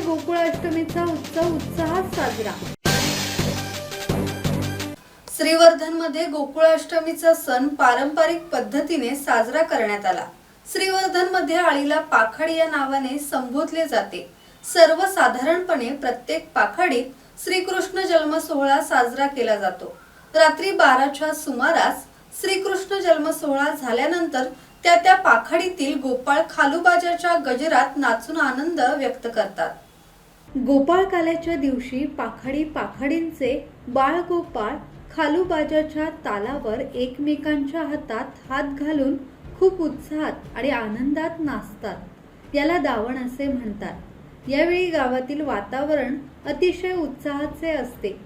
गोकुळाष्टमीचा उत्सव उत्साहात साजरा. श्रीवर्धनमध्ये गोकुळाष्टमीचा सण पारंपरिक पद्धतीने साजरा करण्यात आला. श्रीवर्धनमध्ये आळीला पाखड या नावाने संबोधले जाते. सर्वसाधारणपणे प्रत्येक पाखाडीत श्रीकृष्ण जन्म सोहळा साजरा केला जातो. रात्री बाराच्या सुमारास श्रीकृष्ण जन्म सोहळा झाल्यानंतर त्या त्या पाखाडीतील गोपाळ खालूबाजाच्या गजरात नाचून आनंद व्यक्त करतात. गोपाळ काल्याच्या दिवशी पाखाडी पाखाडींचे बाळ गोपाळ खालूबाजाच्या तालावर एकमेकांच्या हातात हात घालून खूप उत्साहात आणि आनंदात नाचतात. याला दावण असे म्हणतात. यावेळी गावातील वातावरण अतिशय उत्साहाचे असते.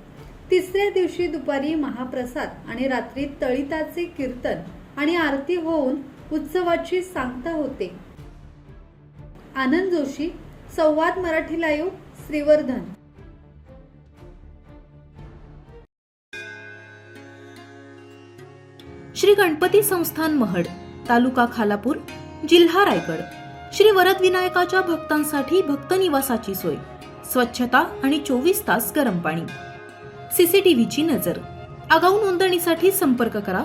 तिसऱ्या दिवशी दुपारी महाप्रसाद आणि रात्री तळिताचे कीर्तन आणि आरती होऊन उत्सवाची सांगता होते. आनंद जोशी संवाद मराठी लाईव्ह श्रीवर्धन. श्री गणपती संस्थान महड तालुका खालापूर जिल्हा रायगड. श्री वरदविनायकाच्या भक्तांसाठी भक्त निवासाची सोय स्वच्छता आणि चोवीस तास गरम पाणी. सीसीटीव्हीची नजर. आगाऊ नोंदणीसाठी संपर्क करा